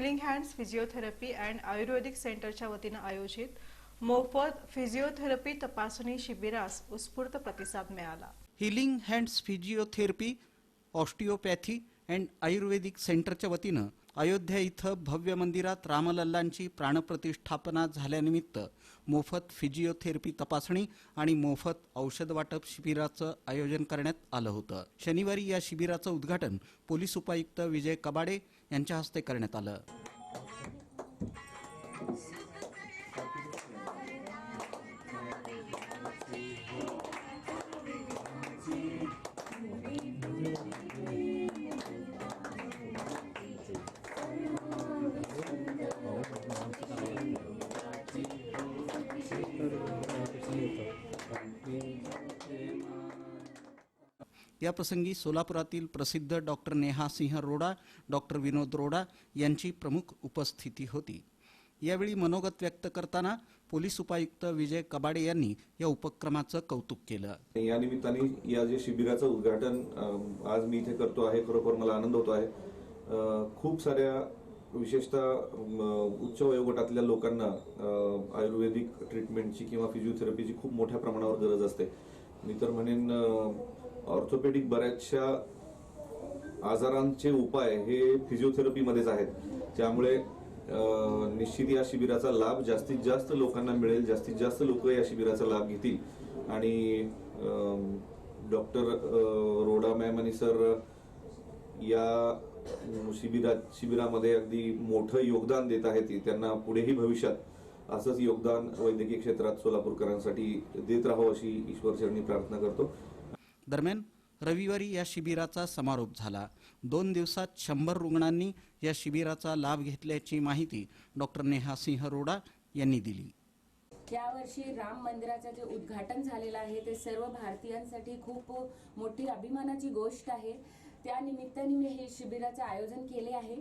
Healing hands physiotherapy and ayurvedic सेंटरच्या वतीनं आयोजित मोफत फिजिओथेरपी तपासणी शिबिरास उत्स्फूर्त प्रतिसाद मिळाला. Healing hands physiotherapy osteopathy and ayurvedic सेंटरच्या वतीनं अयोध्या इथं भव्य मंदिरात रामलल्लांची प्राणप्रतिष्ठापना झाल्यानिमित्त मोफत फिजिओथेरपी तपासणी आणि मोफत औषध वाटप शिबिराचं आयोजन करण्यात आलं होतं. शनिवारी या शिबिराचं उद्घाटन पोलीस उपायुक्त विजय कबाडे यांच्या हस्ते करण्यात आलं. याप्रसंगी सोलापुरातील प्रसिद्ध डॉक्टर नेहा सिंह रोडा डॉक्टर विनोद रोडा यांची प्रमुख उपस्थिती होती. यावेळी मनोगत व्यक्त करताना पोलीस उपायुक्त विजय कबाडे यांनी या उपक्रमाचं कौतुक केलं. या निमित्ताने या जे शिबिराचं उद्घाटन आज मी इथे करतो आहे खरोखर मला आनंद होतो आहे. खूप साऱ्या विशेषतः उच्च वयोगटातल्या लोकांना आयुर्वेदिक ट्रीटमेंटची किंवा फिजिओथेरपीची खूप मोठ्या प्रमाणावर गरज असते. मी तर म्हणेन ऑर्थोपेडिक बऱ्याचशा आजारांचे उपाय हे फिजिओथेरपीमध्येच आहेत. त्यामुळे निश्चित या शिबिराचा लाभ जास्तीत जास्त लोकांना मिळेल जास्तीत जास्त लोक या शिबिराचा लाभ घेतील. आणि डॉक्टर रोडा मॅम आणि सर या शिबिरात शिबिरामध्ये अगदी मोठं योगदान देत आहेत त्यांना पुढेही भविष्यात असंच योगदान वैद्यकीय क्षेत्रात सोलापूरकरांसाठी देत राहावं अशी ईश्वरचरणी प्रार्थना करतो. दरम्यान रविवारी या शिबिराचा समारोप झाला. दोन दिवसात शंभर रुग्णांनी या शिबिराचा लाभ घेतल्याची माहिती डॉक्टर नेहा सिंह रोडा यांनी दिली. यावर्षी राम मंदिराचं जे उद्घाटन झालेलं आहे ते सर्व भारतीयांसाठी खूप मोठी अभिमानाची गोष्ट आहे. त्या निमित्ताने मी हे शिबिराचं आयोजन केले आहे.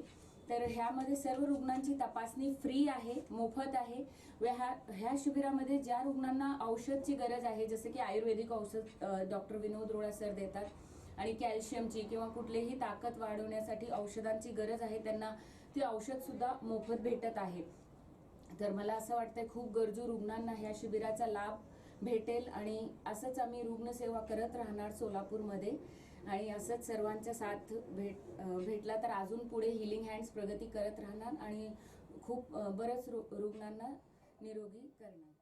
तर ह्यामध्ये सर्व रुग्णांची तपासणी फ्री आहे मोफत आहे. व ह्या ह्या शिबिरामध्ये ज्या रुग्णांना औषधची गरज आहे जसं की आयुर्वेदिक औषध डॉक्टर विनोद रोडा सर देतात आणि कॅल्शियमची किंवा कुठलीही ताकद वाढवण्यासाठी औषधांची गरज आहे त्यांना ती औषध सुद्धा मोफत भेटत आहे. तर मला असं वाटतंय खूप गरजू रुग्णांना ह्या शिबिराचा लाभ भेटेल आणि असंच आम्ही रुग्णसेवा करत राहणार सोलापूरमध्ये. आणि असंच सर्वांचा साथ भेट भेटला तर अजून पुढे हिलिंग हँड्स प्रगती करत राहणार आणि खूप बरंच रु- रुग्णांना निरोगी करणार.